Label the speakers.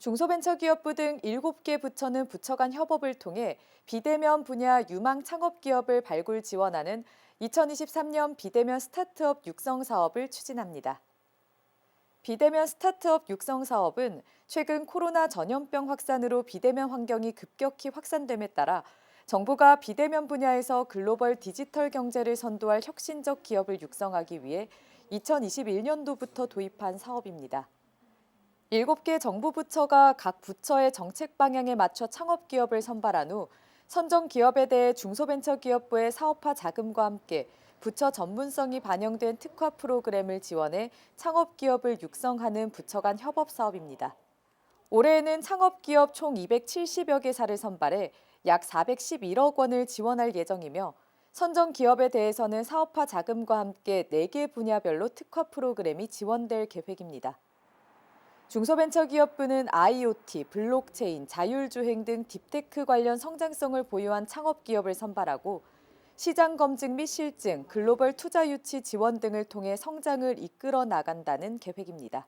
Speaker 1: 중소벤처기업부 등 7개 부처는 부처 간 협업을 통해 비대면 분야 유망 창업 기업을 발굴 지원하는 2023년 비대면 스타트업 육성 사업을 추진합니다. 비대면 스타트업 육성 사업은 최근 코로나 전염병 확산으로 비대면 환경이 급격히 확산됨에 따라 정부가 비대면 분야에서 글로벌 디지털 경제를 선도할 혁신적 기업을 육성하기 위해 2021년도부터 도입한 사업입니다. 7개 정부 부처가 각 부처의 정책 방향에 맞춰 창업 기업을 선발한 후 선정 기업에 대해 중소벤처기업부의 사업화 자금과 함께 부처 전문성이 반영된 특화 프로그램을 지원해 창업 기업을 육성하는 부처 간 협업 사업입니다. 올해에는 창업 기업 총 270여 개사를 선발해 약 411억 원을 지원할 예정이며 선정 기업에 대해서는 사업화 자금과 함께 4개 분야별로 특화 프로그램이 지원될 계획입니다. 중소벤처기업부는 IoT, 블록체인, 자율주행 등 딥테크 관련 성장성을 보유한 창업 기업을 선발하고 시장 검증 및 실증, 글로벌 투자 유치 지원 등을 통해 성장을 이끌어 나간다는 계획입니다.